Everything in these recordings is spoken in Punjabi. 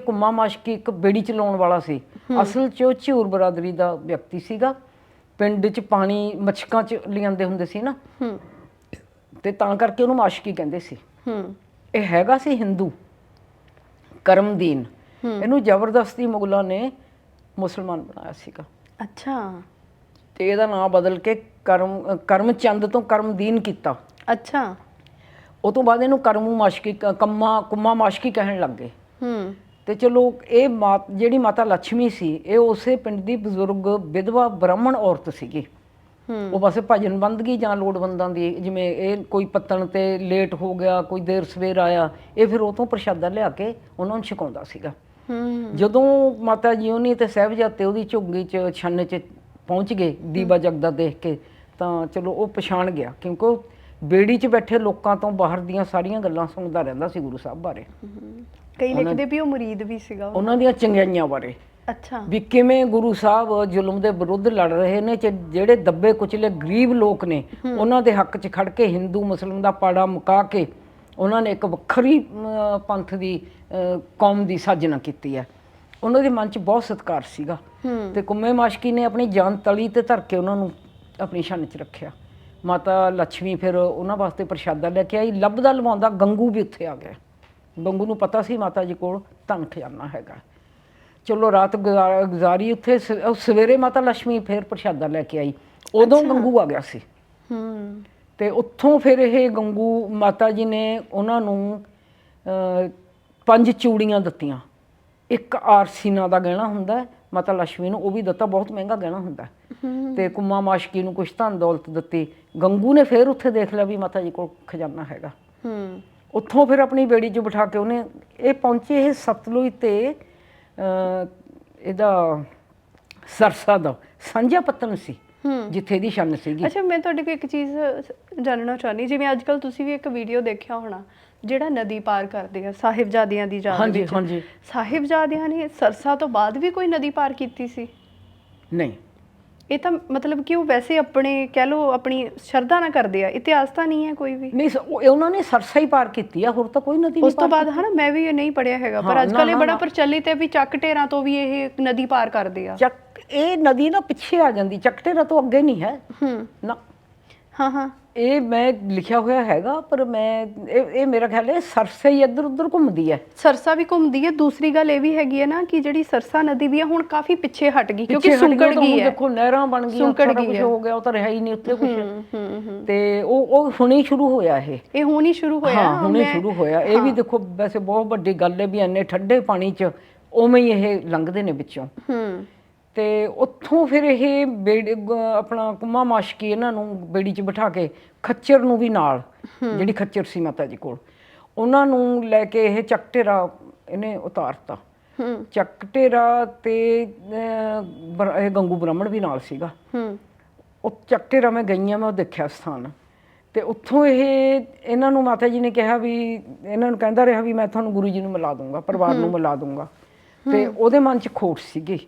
ਕੁੰਮਾ ਮਾਸ਼ਕੀ ਇੱਕ ਬੇੜੀ ਚਲਾਉਣ ਵਾਲਾ ਸੀ। ਅਸਲ 'ਚ ਉਹ ਝੂਰ ਬਰਾਦਰੀ ਦਾ ਵਿਅਕਤੀ ਸੀਗਾ। ਪਿੰਡ 'ਚ ਪਾਣੀ ਮੱਛਕਾਂ 'ਚ ਲਿਆਂਦੇ ਹੁੰਦੇ ਸੀ ਨਾ। ਹੂੰ। ਤੇ ਤਾਂ ਕਰਕੇ ਉਹਨੂੰ ਮਾਸ਼ਕੀ ਕਹਿੰਦੇ ਸੀ। ਹੂੰ। ਇਹ ਹੈਗਾ ਸੀ ਹਿੰਦੂ। ਕਰਮਦੀਨ। ਇਹਨੂੰ ਜ਼ਬਰਦਸਤੀ ਮੁਗਲਾਂ ਨੇ ਮੁਸਲਮਾਨ ਬਣਾਇਆ ਸੀਗਾ। ਅੱਛਾ। ਤੇ ਇਹਦਾ ਨਾਮ ਬਦਲ ਕੇ ਕਰਮ ਅ, ਕਰਮਚੰਦ ਤੋਂ ਕਰਮਦੀਨ ਕੀਤਾ। ਅੱਛਾ। ਉਹ ਤੋਂ ਬਾਅਦ ਇਹਨੂੰ ਕਰਮੂ ਮਾਸ਼ਕੀ ਕ- ਕੰਮਾ ਕੁੰਮਾ ਮਾਸ਼ਕੀ ਕਹਿਣ ਲੱਗ ਗਏ। ਹੂੰ। ਤੇ ਚਲੋ ਇਹ ਮਾਤ ਜਿਹੜੀ ਮਾਤਾ ਲక్ష్ਮੀ ਸੀ ਇਹ ਉਸੇ ਪਿੰਡ ਦੀ ਬਜ਼ੁਰਗ ਵਿਧਵਾ ਬ੍ਰਾਹਮਣ ਔਰਤ ਸੀਗੀ। ਹੂੰ। ਉਹ ਬਸ ਭਜਨ ਬੰਦਗੀ ਜਾਂ ਲੋੜਵੰਦਾਂ ਦੀ ਜਿਵੇਂ ਇਹ ਕੋਈ ਪੱਤਣ ਤੇ ਲੇਟ ਹੋ ਗਿਆ ਕੋਈ ਦੇਰ ਸਵੇਰ ਆਇਆ ਇਹ ਫਿਰ ਉਹ ਤੋਂ ਪ੍ਰਸ਼ਾਦਾ ਲਿਆ ਕੇ ਉਹਨਾਂ ਨੂੰ ਛਕਾਉਂਦਾ ਸੀਗਾ। ਹੂੰ। ਜਦੋਂ ਮਾਤਾ ਜੀ ਉਹਨੀ ਤੇ ਸਹਿਬਜ਼ਾਦੇ ਉਹਦੀ ਝੁੱਗੀ ਚ ਛੰਨ ਚ ਪਹੁੰਚ ਗਏ ਦੀਵਾ ਜਗਦਾ ਦੇਖ ਕੇ ਤਾਂ ਚਲੋ ਉਹ ਪਛਾਣ ਗਿਆ ਕਿਉਂਕਿ ਉਹ ਬੇੜੀ 'ਚ ਬੈਠੇ ਲੋਕਾਂ ਤੋਂ ਬਾਹਰ ਦੀਆਂ ਸਾਰੀਆਂ ਗੱਲਾਂ ਸੁਣਦਾ ਰਹਿੰਦਾ ਸੀ ਗੁਰੂ ਸਾਹਿਬ ਬਾਰੇ। ਕਈ ਲਿਖਦੇ ਵੀ ਉਹ ਮੁਰੀਦ ਵੀ ਸੀਗਾ ਉਹ। ਉਹਨਾਂ ਦੀਆਂ ਚੰਗਿਆਈਆਂ ਬਾਰੇ। ਅੱਛਾ। ਵੀ ਕਿਵੇਂ ਗੁਰੂ ਸਾਹਿਬ ਜ਼ੁਲਮ ਦੇ ਵਿਰੁੱਧ ਲੜ ਰਹੇ ਨੇ ਜਿਹੜੇ ਦੱਬੇ ਕੁਚਲੇ ਗਰੀਬ ਲੋਕ ਨੇ ਉਹਨਾਂ ਦੇ ਹੱਕ 'ਚ ਖੜ ਕੇ ਹਿੰਦੂ ਮੁਸਲਮਾਨ ਦਾ ਪਾੜਾ ਮੁਕਾ ਕੇ ਉਹਨਾਂ ਨੇ ਇੱਕ ਵੱਖਰੀ ਅਮ, ਪੰਥ ਦੀ ਕੌਮ ਦੀ ਸਾਜਨਾ ਕੀਤੀ ਹੈ। ਉਹਨਾਂ ਦੇ ਮਨ 'ਚ ਬਹੁਤ ਸਤਿਕਾਰ ਸੀਗਾ। ਤੇ ਕੁੰਮੇ ਮਾਸ਼ਕੀ ਨੇ ਆਪਣੀ ਜਾਨ ਤਲੀ ਤੇ ਧਰ ਕੇ ਉਹਨਾਂ ਨੂੰ ਆਪਣੀ ਛੰਨ 'ਚ ਰੱਖਿਆ। ਮਾਤਾ ਲక్ష్ਮੀ ਫਿਰ ਉਹਨਾਂ ਵਾਸਤੇ ਪ੍ਰਸ਼ਾਦਾ ਲੈ ਕੇ ਆਈ। ਲੱਭਦਾ ਲਵਾਉਂਦਾ ਗੰਗੂ ਵੀ ਉੱਥੇ ਆ ਗਿਆ। ਬੰਗੂ ਨੂੰ ਪਤਾ ਸੀ ਮਾਤਾ ਜੀ ਕੋਲ ਧਨ ਖਜ਼ਾਨਾ ਹੈਗਾ। ਚਲੋ ਰਾਤ ਗੁਜ਼ਾਰ- ਗੁਜ਼ਾਰੀ ਉੱਥੇ ਸਵੇਰੇ ਮਾਤਾ ਲక్ష్ਮੀ ਫੇਰ ਪ੍ਰਸ਼ਾਦਾ ਲੈ ਕੇ ਆਈ। ਉਦੋਂ ਗੰਗੂ ਆ ਗਿਆ ਸੀ। ਹੂੰ। ਤੇ ਉੱਥੋਂ ਫਿਰ ਇਹ ਗੰਗੂ ਮਾਤਾ ਜੀ ਨੇ ਉਹਨਾਂ ਨੂੰ ਅਹ, ਪੰਜ ਚੂੜੀਆਂ ਦਿੱਤੀਆਂ। ਇੱਕ ਆਰਸੀਨਾ ਦਾ ਗਹਿਣਾ ਹੁੰਦਾ ਮਾਤਾ ਲక్ష్ਮੀ ਨੂੰ ਉਹ ਵੀ ਦਿੱਤਾ ਬਹੁਤ ਮਹਿੰਗਾ ਗਹਿਣਾ ਹੁੰਦਾ ਤੇ ਕੁਮਾ ਮਾਸ਼ਕੀ ਨੂੰ ਕੁਛ ਧਨ ਦੌਲਤ ਦਿੱਤੀ। ਗੰਗੂ ਨੇ ਫਿਰ ਉੱਥੇ ਦੇਖ ਲਿਆ ਵੀ ਮਾਤਾ ਜੀ ਕੋਲ ਖਜ਼ਾਨਾ ਹੈਗਾ। ਹੂੰ। ਉੱਥੋਂ ਫਿਰ ਆਪਣੀ ਬੇੜੀ 'ਚ ਬਿਠਾ ਕੇ ਉਹਨੇ ਇਹ ਪਹੁੰਚੇ ਇਹ ਸਤਲੁਜ ਤੇ ਇਹਦਾ ਸਰਸਾ ਦਾ ਸਾਂਝਾ ਪੱਤਨ ਸੀ ਜਿੱਥੇ ਇਹਦੀ ਛੰਨ ਸੀਗੀ। ਅੱਛਾ ਮੈਂ ਤੁਹਾਡੇ ਕੋਲ ਇੱਕ ਚੀਜ਼ ਜਾਣਨਾ ਚਾਹਨੀ ਜਿਵੇਂ ਅੱਜ ਕੱਲ ਤੁਸੀਂ ਵੀ ਇੱਕ ਵੀਡੀਓ ਦੇਖਿਆ ਹੋਣਾ ਜਿਹੜਾ ਨਦੀ ਪਾਰ ਕਰਦੇ ਆ ਸਾਹਿਬਜ਼ਾਦਿਆਂ ਦੀ ਯਾਦ ਹਾਂਜੀ ਵਿੱਚ। ਹਾਂਜੀ। ਸਾਹਿਬਜ਼ਾਦਿਆਂ ਨੇ ਸਰਸਾ ਤੋਂ ਬਾਅਦ ਵੀ ਕੋਈ ਨਦੀ ਪਾਰ ਕੀਤੀ ਸੀ? ਨਹੀਂ। ਇਹ ਤਾਂ ਮਤਲਬ ਕਿ ਉਹ ਵੈਸੇ ਆਪਣੇ ਕਹਿ ਲੋ ਆਪਣੀ ਸ਼ਰਧਾ ਨਾਲ ਕਰਦੇ ਆ ਇਤਿਹਾਸ ਤਾਂ ਨਹੀਂ ਹੈ ਕੋਈ ਵੀ। ਨਹੀਂ ਸ- ਉਹ- ਉਹਨਾਂ ਨੇ ਸਰਸਾ ਹੀ ਪਾਰ ਕੀਤੀ ਆ ਹੋਰ ਤਾਂ ਕੋਈ ਨਦੀ ਨਹੀਂ ਉਸ ਤੋਂ ਬਾਅਦ ਹਨਾ ਮੈਂ ਵੀ ਇਹ ਨਹੀਂ ਪੜਿਆ ਹੈਗਾ ਪਰ ਹਾਂ, ਅੱਜ ਨਾ, ਕੱਲ ਇਹ ਨਾ, ਬੜਾ ਨਾ। ਪ੍ਰਚਲਿਤ ਹੈ ਵੀ ਚੱਕ ਢੇਰਾਂ ਤੋਂ ਵੀ ਇਹ ਨਦੀ ਪਾਰ ਕਰਦੇ ਆ। ਚੱਕ ਇਹ ਨਦੀ ਨਾ ਪਿੱਛੇ ਆ ਜਾਂਦੀ ਚੱਕਟੇਰਾ ਤੋਂ ਅੱਗੇ ਨਹੀਂ ਹੈ। ਹੂੰ। ਨਾ। ਹਾਂ ਹਾਂ। ਇਹ ਮੈਂ ਲਿਖਿਆ ਹੋਇਆ ਹੈਗਾ ਪਰ ਮੈਂ ਇਹ ਇਹ ਮੇਰਾ ਖਿਆਲ ਹੈ ਸਰਸੇ ਹੀ ਇੱਧਰ ਉੱਧਰ ਘੁੰਮਦੀ ਹੈ। ਸਰਸਾ ਵੀ ਘੁੰਮਦੀ ਹੈ। ਦੂਸਰੀ ਗੱਲ ਇਹ ਵੀ ਹੈਗੀ ਹੈ ਨਾ ਕਿ ਜਿਹੜੀ ਸਰਸਾ ਨਦੀ ਵੀ ਹੈ ਹੁਣ ਕਾਫੀ ਪਿੱਛੇ ਹਟ ਗਈ ਕਿਉਂਕਿ ਪਿੱਛੇ ਹਟ ਸੁੰਕੜ ਤਾਂ ਗਈ ਹੈ। ਦੇਖੋ ਨਹਿਰਾਂ ਬਣ ਗਈਆਂ ਸੁੰਕੜ ਸਾਰਾ ਗਈ ਕੁਝ ਹੈ। ਹੋ ਗਿਆ ਉਹ ਤਾਂ ਰਿਹਾ ਹੀ ਨਹੀਂ ਉੱਥੇ ਕੁਝ ਹੂੰ ਹੂੰ ਹੂੰ। ਤੇ ਉਹ ਉਹ ਹੁਣੇ ਸ਼ੁਰੂ ਹੋਇਆ ਇਹ। ਇਹ ਹੁਣ ਹੀ ਸ਼ੁਰੂ ਹੋਇਆ। ਹਾਂ ਹੁਣੇ ਮੈਂ- ਸ਼ੁਰੂ ਹੋਇਆ। ਇਹ ਵੀ ਦੇਖੋ ਵੈਸੇ ਬਹੁਤ ਵੱਡੀ ਗੱਲ ਹੈ ਵੀ ਇੰਨੇ ਠੰਡੇ ਪਾਣੀ 'ਚ ਉਵੇਂ ਹੀ ਇਹ ਲੰਘਦੇ ਨੇ ਵਿੱਚੋਂ। ਹੂੰ। ਤੇ ਉੱਥੋਂ ਫਿਰ ਇਹ ਬੇੜੀ ਗ- ਆਪਣਾ ਕੁੰਮਾ ਮਾਸ਼ਕੀ ਇਹਨਾਂ ਨੂੰ ਬੇੜੀ 'ਚ ਬਿਠਾ ਕੇ ਖੱਚਰ ਨੂੰ ਵੀ ਨਾਲ ਜਿਹੜੀ ਖੱਚਰ ਸੀ ਮਾਤਾ ਜੀ ਕੋਲ। ਉਹਨਾਂ ਨੂੰ ਲੈ ਕੇ ਇਹ ਚੱਕਟੇਰਾ ਇਹਨੇ ਉਤਾਰਤਾ। ਚੱਕਟੇਰਾ ਤੇ ਅਹ, ਬਰ- ਇਹ ਗੰਗੂ ਬ੍ਰਾਹਮਣ ਵੀ ਨਾਲ ਸੀਗਾ। ਹੂੰ। ਉਹ ਚੱਕਟੇਰਾ ਮੈਂ ਗਈ ਹਾਂ ਮੈਂ ਉਹ ਦੇਖਿਆ ਸਥਾਨ। ਤੇ ਉੱਥੋਂ ਇਹ ਇਹਨਾਂ ਨੂੰ ਮਾਤਾ ਜੀ ਨੇ ਕਿਹਾ ਵੀ ਇਹਨਾਂ ਨੂੰ ਕਹਿੰਦਾ ਰਿਹਾ ਵੀ ਮੈਂ ਤੁਹਾਨੂੰ ਗੁਰੂ ਜੀ ਨੂੰ ਮਿਲਾ ਦੂੰਗਾ ਪਰਿਵਾਰ ਨੂੰ ਮਿਲਾ ਦੂੰਗਾ। ਤੇ ਉਹਦੇ ਮਨ 'ਚ ਖੋਟ ਸੀਗੀ।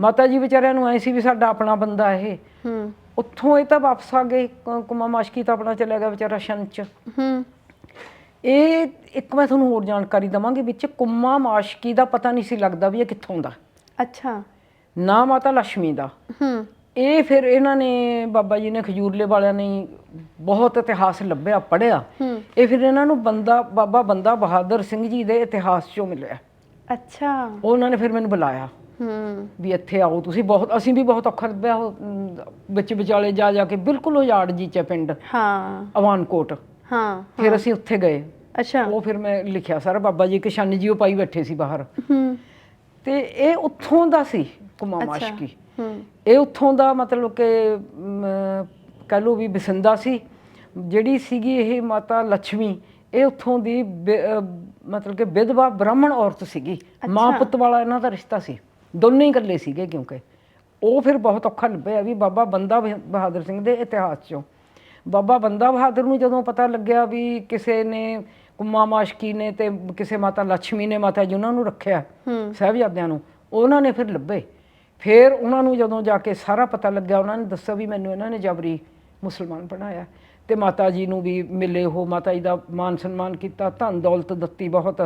ਮਾਤਾ ਜੀ ਵਿਚਾਰਿਆਂ ਨੂੰ ਐ ਸੀ ਵੀ ਸਾਡਾ ਆਪਣਾ ਬੰਦਾ ਇਹ। ਹੂੰ। ਉੱਥੋਂ ਇਹ ਤਾਂ ਵਾਪਸ ਆ ਗਏ ਕੁਮਾ ਮਾਸ਼ਕੀ ਤਾਂ ਆਪਣਾ ਚਲਿਆ ਗਿਆ ਵਿਚਾਰਾ ਸ਼ਨ 'ਚ। ਹੂੰ। ਇਹ ਇੱਕ ਮੈਂ ਤੁਹਾਨੂੰ ਹੋਰ ਜਾਣਕਾਰੀ ਦਵਾਂਗੀ ਵਿੱਚ ਕੁਮਾ ਮਾਸ਼ਕੀ ਦਾ ਪਤਾ ਨਹੀਂ ਸੀ ਲੱਗਦਾ ਵੀ ਇਹ ਕਿੱਥੋਂ ਦਾ। ਅੱਛਾ। ਨਾ ਮਾਤਾ ਲక్ష్ਮੀ ਦਾ। ਹੂੰ। ਇਹ ਫਿਰ ਇਹਨਾਂ ਨੇ ਬਾਬਾ ਜੀ ਨੇ ਖਜੂਰਲੇ ਵਾਲਿਆਂ ਨੇ ਬਹੁਤ ਇਤਿਹਾਸ ਲੱਭਿਆ ਪੜਿਆ ਇਹ ਫਿਰ ਇਹਨਾਂ ਨੂੰ ਬੰਦਾ ਬਾਬਾ ਬੰਦਾ ਬਹਾਦਰ ਸਿੰਘ ਜੀ ਦੇ ਇਤਿਹਾਸ ਚੋਂ ਮਿਲਿਆ। ਅੱਛਾ। ਉਹ ਉਹਨਾਂ ਨੇ ਫਿਰ ਮੈਨੂੰ ਬੁਲਾਇਆ। ਹੂੰ। ਵੀ ਇੱਥੇ ਆਓ ਤੁਸੀਂ ਬਹੁਤ ਅਸੀਂ ਵੀ ਬਹੁਤ ਔਖਾ ਲੱਭਿਆ ਉਹ, ਅਮ, ਵਿੱਚ ਵਿਚਾਲੇ ਜਾ ਜਾ ਕੇ ਬਿਲਕੁਲ ਉਜਾੜ ਜੀ ਚ ਪਿੰਡ। ਹਾਂ। ਅਵਾਨਕੋਟ। ਹਾਂ ਫਿਰ ਅਸੀਂ ਉੱਥੇ ਗਏ। ਅੱਛਾ। ਉਹ ਫਿਰ ਮੈਂ ਲਿਖਿਆ ਸਾਰਾ ਬਾਬਾ ਜੀ ਕਿਸ਼ਨ ਜੀ ਉਹ ਪਾਈ ਬੈਠੇ ਸੀ ਬਾਹਰ। ਹੂੰ। ਤੇ ਇਹ ਉੱਥੋਂ ਦਾ ਸੀ ਕੁਮਾ ਅੱਛਾ। ਹੂੰ। ਇਹ ਉੱਥੋਂ ਦਾ ਮਤਲਬ ਕਿ ਕਹ ਲਓ ਵੀ ਬਸਿੰਦਾ ਸੀ। ਜਿਹੜੀ ਸੀਗੀ ਇਹ ਮਾਤਾ ਲక్ష్ਮੀ ਇਹ ਉੱਥੋਂ ਦੀ ਬਿ- ਅਹ, ਮਤਲਬ ਕਿ ਵਿਧਵਾ ਬ੍ਰਾਹਮਣ ਔਰਤ ਸੀਗੀ। ਮਾਂ। ਪੁੱਤ ਵਾਲਾ ਇਹਨਾਂ ਦਾ ਰਿਸ਼ਤਾ ਸੀ। ਦੋਨੇ ਹੀ ਇਕੱਲੇ ਸੀਗੇ ਕਿਉਂਕਿ ਉਹ ਫਿਰ ਬਹੁਤ ਔਖਾ ਲੱਭਿਆ ਵੀ ਬਾਬਾ ਬੰਦਾ ਬਹ- ਬਹਾਦਰ ਸਿੰਘ ਦੇ ਇਤਿਹਾਸ ਚੋਂ। ਬਾਬਾ ਬੰਦਾ ਬਹਾਦਰ ਨੂੰ ਜਦੋਂ ਪਤਾ ਲੱਗਿਆ ਵੀ ਕਿਸੇ ਨੇ ਕੁੰਮਾ ਮਾਸ਼ਕੀ ਨੇ ਤੇ ਕਿਸੇ ਮਾਤਾ ਲక్ష్ਮੀ ਨੇ ਮਾਤਾ ਜੀ ਉਹਨਾਂ ਨੂੰ ਰੱਖਿਆ ਸਾਹਿਬਜ਼ਾਦਿਆਂ ਨੂੰ ਉਹਨਾਂ ਨੇ ਫਿਰ ਲੱਭੇ। ਫਿਰ ਉਹਨਾਂ ਨੂੰ ਜਦੋਂ ਜਾ ਕੇ ਸਾਰਾ ਪਤਾ ਲੱਗਿਆ ਉਹਨਾਂ ਨੇ ਦੱਸਿਆ ਵੀ ਮੈਨੂੰ ਇਹਨਾਂ ਨੇ ਜਬਰੀ ਮੁਸਲਮਾਨ ਬਣਾਇਆ ਤੇ ਮਾਤਾ ਜੀ ਨੂੰ ਵੀ ਮਿਲੇ ਉਹ ਮਾਤਾ ਜੀ ਦਾ ਮਾਨ ਸਨਮਾਨ ਕੀਤਾ ਧਨ ਦੌਲਤ ਦਿੱਤੀ ਬਹੁਤ।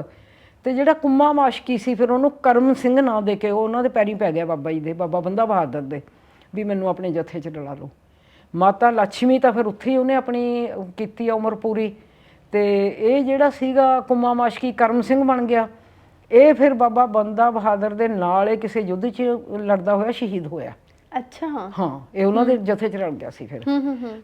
ਤੇ ਜਿਹੜਾ ਕੁੰਮਾ ਮਾਸ਼ਕੀ ਸੀ ਫਿਰ ਉਹਨੂੰ ਕਰਮ ਸਿੰਘ ਨਾਂ ਦੇ ਕੇ ਉਹ ਉਹਨਾਂ ਦੇ ਪੈਰੀ ਪੈ ਗਿਆ ਬਾਬਾ ਜੀ ਦੇ ਬਾਬਾ ਬੰਦਾ ਬਹਾਦਰ ਦੇ ਵੀ ਮੈਨੂੰ ਆਪਣੇ ਜਥੇ 'ਚ ਡਲਾ ਲਓ। ਮਾਤਾ ਲక్ష్ਮੀ ਤਾਂ ਫਿਰ ਉੱਥੇ ਹੀ ਉਹਨੇ ਆਪਣੀ ਕੀਤੀ ਆ ਉਮਰ ਪੂਰੀ। ਤੇ ਇਹ ਜਿਹੜਾ ਸੀਗਾ ਕੁੰਮਾ ਮਾਸ਼ਕੀ ਕਰਮ ਸਿੰਘ ਬਣ ਗਿਆ ਇਹ ਫਿਰ ਬਾਬਾ ਬੰਦਾ ਬਹਾਦਰ ਦੇ ਨਾਲ ਇਹ ਕਿਸੇ ਯੁੱਧ 'ਚ ਲੜਦਾ ਹੋਇਆ ਸ਼ਹੀਦ ਹੋਇਆ। ਅੱਛਾ। ਹਾਂ ਇਹ ਉਹਨਾਂ ਦੇ ਜਥੇ 'ਚ ਰਲ ਗਿਆ ਸੀ ਫਿਰ। ਹੂੰ ਹੂੰ ਹੂੰ।